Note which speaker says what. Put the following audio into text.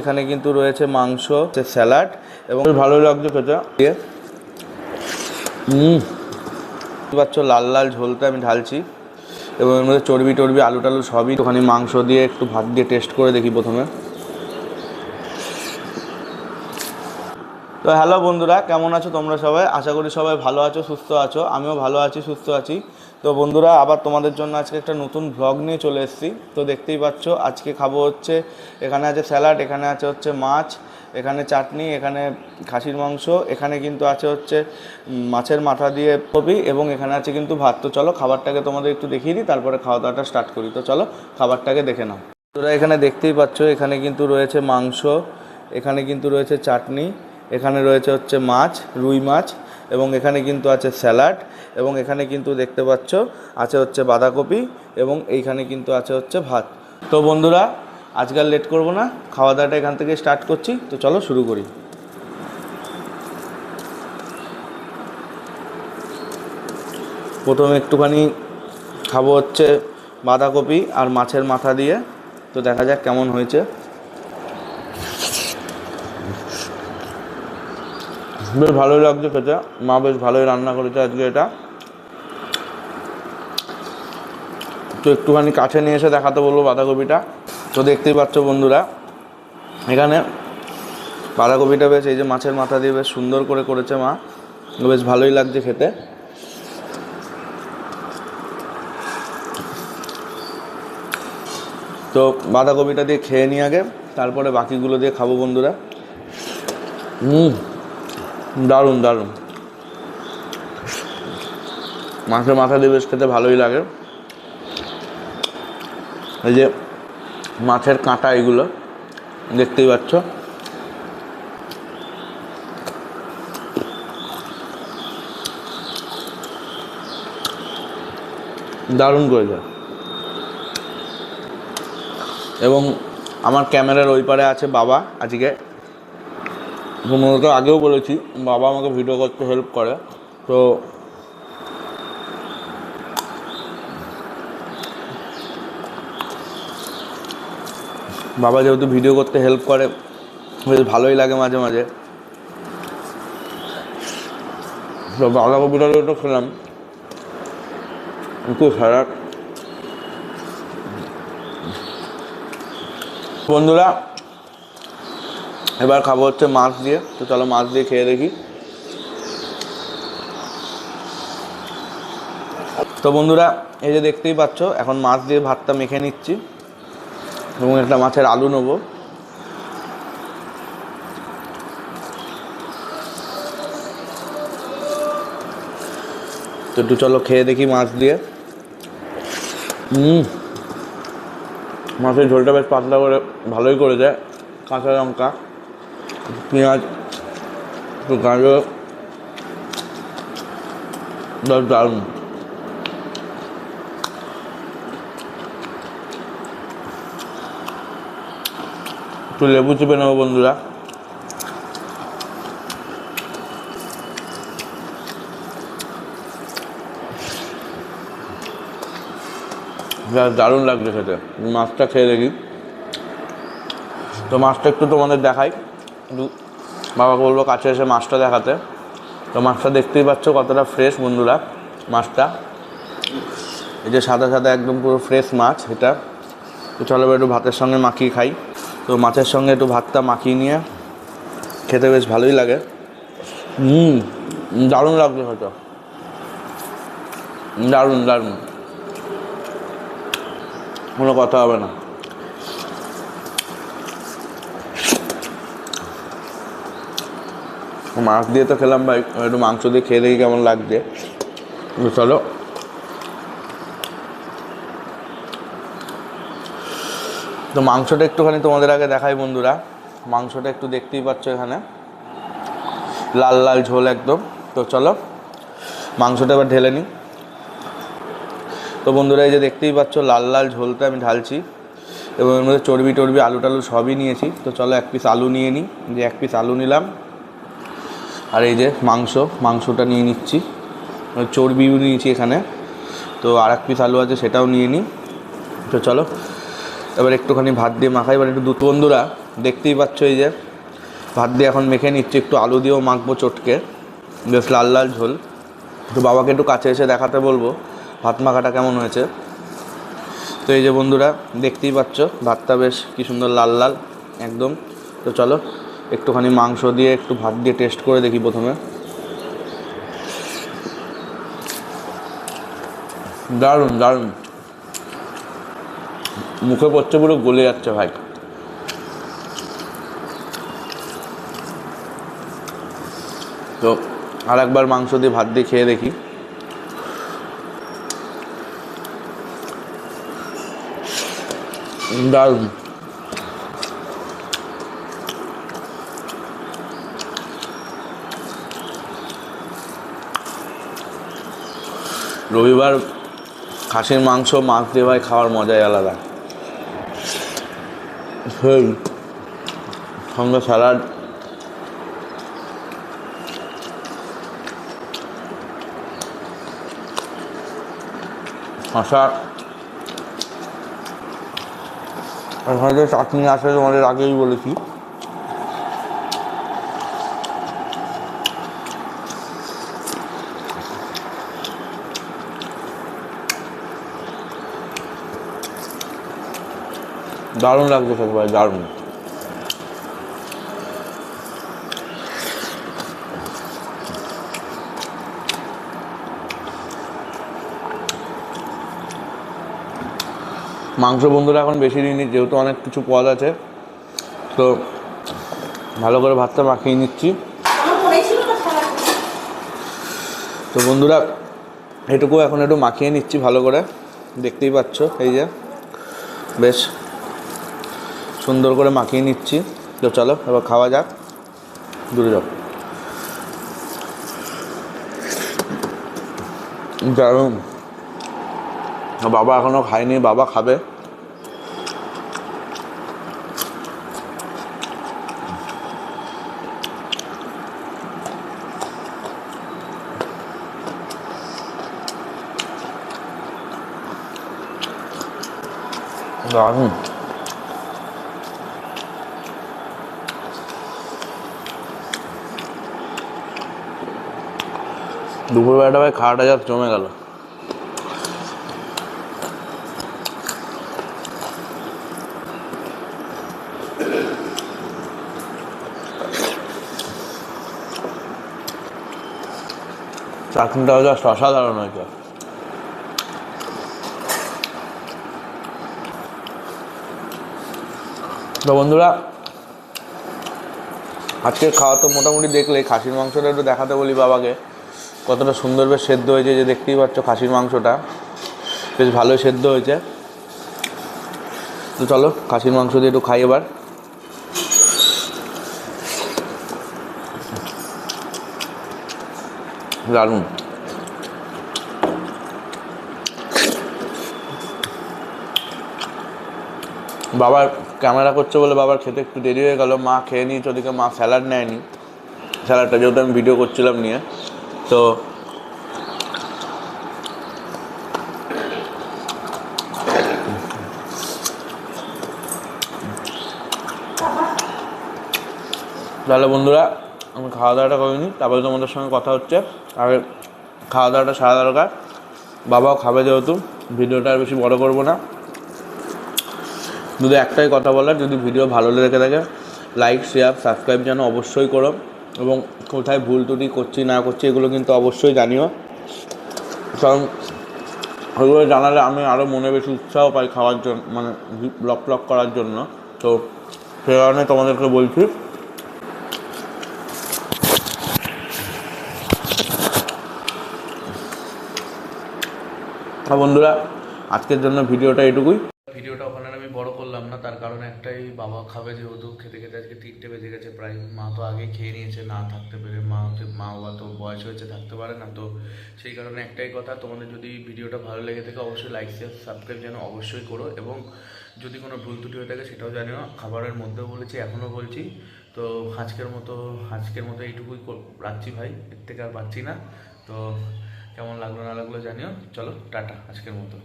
Speaker 1: এখানে কিন্তু রয়েছে মাংস স্যালাড এবং ভালো লাগছে খেতে। দিয়ে পারছ লাল লাল ঝোলতে আমি ঢালছি এবং এর মধ্যে চর্বি টর্বি, আলু টালু সবই। ওখানে মাংস দিয়ে একটু ভাত দিয়ে টেস্ট করে দেখি প্রথমে। তো হ্যালো বন্ধুরা, কেমন আছো তোমরা সবাই? আশা করি সবাই ভালো আছো, সুস্থ আছো। আমিও ভালো আছি, সুস্থ আছি। তো বন্ধুরা, আবার তোমাদের জন্য আজকে একটা নতুন ভ্লগ নিয়ে চলে এসেছি। তো দেখতেই পাচ্ছ, আজকে খাব হচ্ছে, এখানে আছে স্যালাড এখানে আছে হচ্ছে মাছ, এখানে চাটনি, এখানে খাসির মাংস, এখানে কিন্তু আছে হচ্ছে মাছের মাথা দিয়ে কপি এবং এখানে আছে কিন্তু ভাত। তো চলো খাবারটাকে তোমাদের একটু দেখিয়ে দিই, তারপরে খাওয়া দাওয়াটা স্টার্ট করি। তো চলো, খাবারটাকে দেখে নাও। তোরা এখানে দেখতেই পাচ্ছ, এখানে কিন্তু রয়েছে মাংস, এখানে কিন্তু রয়েছে চাটনি এখানে রয়েছে হচ্ছে মাছ, রুই মাছ, এবং এখানে কিন্তু আছে স্যালাড, এবং এখানে কিন্তু দেখতে পাচ্ছ আছে হচ্ছে বাঁধাকপি, এবং এইখানে কিন্তু আছে হচ্ছে ভাত। তো বন্ধুরা আজকাল লেট করব না খাওয়া দাওয়াটা এখান থেকে স্টার্ট করছি, তো চলো শুরু করি। প্রথমে একটুখানি খাব হচ্ছে বাঁধাকপি আর মাছের মাথা দিয়ে, তো দেখা যাক কেমন হয়েছে। বেশ ভালোই লাগছে খেতে। মা বেশ ভালোই রান্না করেছে আজকে এটা। তো একটুখানি কাছে নিয়ে এসে দেখাতে বলব বাঁধাকপিটা। তো দেখতেই পাচ্ছ বন্ধুরা, এখানে বাঁধাকপিটা বেশ এই যে মাছের মাথা দিয়ে বেশ সুন্দর করে করেছে মা। বেশ ভালোই লাগছে খেতে। তো বাঁধাকপিটা দিয়ে খেয়ে নিয়ে আগে, তারপরে বাকিগুলো দিয়ে খাব বন্ধুরা। হুম দারুণ দারুণ। মাছের মাথা দিয়ে বেশ খেতে ভালোই লাগে। এই যে মাছের কাঁটা এগুলো, দেখতেই পাচ্ছ। দারুণ করেছে এবং আমার ক্যামেরার ওই পারে আছে বাবা, আজকে মূলত আগেও বলেছি, বাবা আমাকে ভিডিও করতে হেল্প করে। তো বাবা যেহেতু ভিডিও করতে হেল্প করে, বেশ ভালোই লাগে মাঝে মাঝে। তো বাঁধাকপিটা একটু খেলাম। একটু স্যালাড বন্ধুরা এবার খাব হচ্ছে মাছ দিয়ে। তো চলো মাছ দিয়ে খেয়ে দেখি। তো বন্ধুরা, এই যে দেখতেই পাচ্ছ, এখন মাছ দিয়ে ভাতটা মেখে নিচ্ছি। এবং একটা মাছের আলু নেব। তো একটু চলো খেয়ে দেখি মাছ দিয়ে। হুম মাছের ঝোলটা বেশ পাতলা করে, ভালোই করে দেয় কাঁচা লঙ্কা। পেঁয়াজ একটু গাজর দারুণ একটু লেবু চেপে নেব বন্ধুরা দারুণ লাগছে খেতে মাছটা খেয়ে দেখি তো মাছটা একটু তোমাদের দেখাই বাবাকে বলব কাছে এসে মাছটা দেখাতে। তো মাছটা দেখতেই পাচ্ছ কতটা ফ্রেশ বন্ধুরা, মাছটা। এই যে সাদা সাদা একদম পুরো ফ্রেশ মাছ এটা। তো চলো একটু ভাতের সঙ্গে মাখিয়ে খাই। তো মাছের সঙ্গে একটু ভাতটা মাখিয়ে নিয়ে খেতে বেশ ভালোই লাগে। হুম, দারুণ লাগছে হয়তো দারুণ দারুণ। কোনো কথা হবে না। মাছ দিয়ে তো খেলাম ভাই, একটু মাংস দিয়ে খেয়ে দেখি কেমন লাগছে। চলো। তো মাংসটা একটুখানি তোমাদের আগে দেখাই বন্ধুরা। মাংসটা একটু দেখতেই পাচ্ছ এখানে। লাল লাল ঝোল একদম। তো চলো, মাংসটা এবার ঢেলে নিই। তো বন্ধুরা, এই যে দেখতেই পাচ্ছ, লাল লাল ঝোলটা আমি ঢালছি। এবং এর মধ্যে চর্বি, টর্বি, আলু, টালু সবই নিয়েছি। তো চলো, এক পিস আলু নিয়ে নিই। যে এক পিস আলু নিলাম। আর এই যে মাংস, মাংসটা নিয়ে নিচ্ছি। চর্বিও নিয়েছি এখানে। তো আর এক পিস আলু আছে, সেটাও নিয়ে নিই তো চলো, এবার একটুখানি ভাত দিয়ে মাখাই। এবার একটু দুধ বন্ধুরা, দেখতেই পাচ্ছ এই যে, ভাত দিয়ে এখন মেখে নিচ্ছি। একটু আলু দিয়েও মাখবো চটকে। বেশ লাল লাল ঝোল। তো বাবাকে একটু কাছে এসে দেখাতে বলব, ভাত মাখাটা কেমন হয়েছে। তো এই যে বন্ধুরা, দেখতেই পাচ্ছ, ভাতটা বেশ কি সুন্দর লাল লাল, একদম। তো চলো একটুখানি মাংস দিয়ে, একটু ভাত দিয়ে টেস্ট করে দেখি প্রথমে। দারুণ দারুণ। মুখে পড়ছে পুরো গলে যাচ্ছে ভাই। তো আর একবার মাংস দিয়ে, ভাত দিয়ে খেয়ে দেখি। দারুণ। রবিবার খাসির মাংস, মাছ দিয়ে ভাই খাওয়ার মজাই আলাদা। সেই সঙ্গে স্যালাড শশা চাটনি আছে তোমাদের আগেই বলেছি। দারুণ সব ভাই, দারুণ। মাংস বন্ধুরা এখন বেশি নিইনি যেহেতু অনেক কিছু পদ আছে, তো ভালো করে ভাতটা মাখিয়ে নিচ্ছি। তো বন্ধুরা, এটুকু এখন একটু মাখিয়ে নিচ্ছি ভালো করে, দেখতেই পাচ্ছ, এই যে, বেশ। সুন্দর করে মাখিয়ে নিচ্ছি। তো চলো, এবার খাওয়া যাক। দূরে যাও। দারুণ। বাবা এখনও খায়নি, বাবা খাবে। দারুণ। দুপুরবেলাটা ভাই খাওয়াটা যা জমে গেল। চাটনিটাও জাস্ট অসাধারণ হয়েছে। তো বন্ধুরা, আজকের খাওয়া তো মোটামুটি দেখলে খাসির মাংসটা একটু দেখাতে বলি বাবাকে। কতটা সুন্দর বেশ সেদ্ধ হয়েছে যে দেখতেই পাচ্ছ খাসির মাংসটা। বেশ ভালোই সেদ্ধ হয়েছে। তো চলো, খাসির মাংস দিয়ে একটু খাই এবার। দারুণ। বাবার ক্যামেরা করছে বলে বাবার খেতে একটু দেরি হয়ে গেল। মা খেয়ে নিয়েছে, ওদিকে মা স্যালাড নেয়নি। স্যালাডটা যেহেতু আমি ভিডিও করছিলাম নিয়ে। তো তাহলে বন্ধুরা, আমি খাওয়া দাওয়াটা করিনি তারপরে তোমাদের সঙ্গে কথা হচ্ছে। আগে খাওয়া দাওয়াটা সারা দরকার। বাবাও খাবে যেহেতু, ভিডিওটা আর বেশি বড় করব না। শুধু একটাই কথা বলার, যদি ভিডিও ভালো লেগে থাকে লাইক শেয়ার সাবস্ক্রাইব যেন অবশ্যই করো। এবং কোথায় ভুল ত্রুটি করছি, না করছি, এগুলো কিন্তু অবশ্যই জানিও। কারণ ওইগুলো জানালে আমি আরও মনে বেশি উৎসাহ পাই খাওয়ার জন্য মানে ব্লগ ব্লগ করার জন্য। তো সে কারণে তোমাদেরকে বলছি। বন্ধুরা, আজকের জন্য ভিডিওটা এটুকুই। ভিডিওটা ওখানে আমি বড় করলাম না, তার কারণ একটাই, বাবা খাবে যেহেতু, খেতে খেতে আজকে তিনটে বেজে গেছে প্রায়। মা তো আগে খেয়ে নিয়েছে, না থাকতে পেরে মা হচ্ছে, মা বাবা তো বয়স হয়েছে, থাকতে পারে না। তো সেই কারণে একটাই কথা, তোমাদের যদি ভিডিওটা ভালো লেগে থাকে, অবশ্যই লাইক শেয়ার সাবস্ক্রাইব যেন অবশ্যই করো এবং যদি কোনো ভুল ত্রুটি হয়ে থাকে সেটাও জানিও। খাবারের মধ্যেও বলেছি, এখনও বলছি। তো আজকের মতো আজকের মতো এইটুকুই রাখছি ভাই, এর থেকে আর পাচ্ছি না। তো কেমন লাগল না লাগল জানিও। চলো, টাটা, আজকের মতো।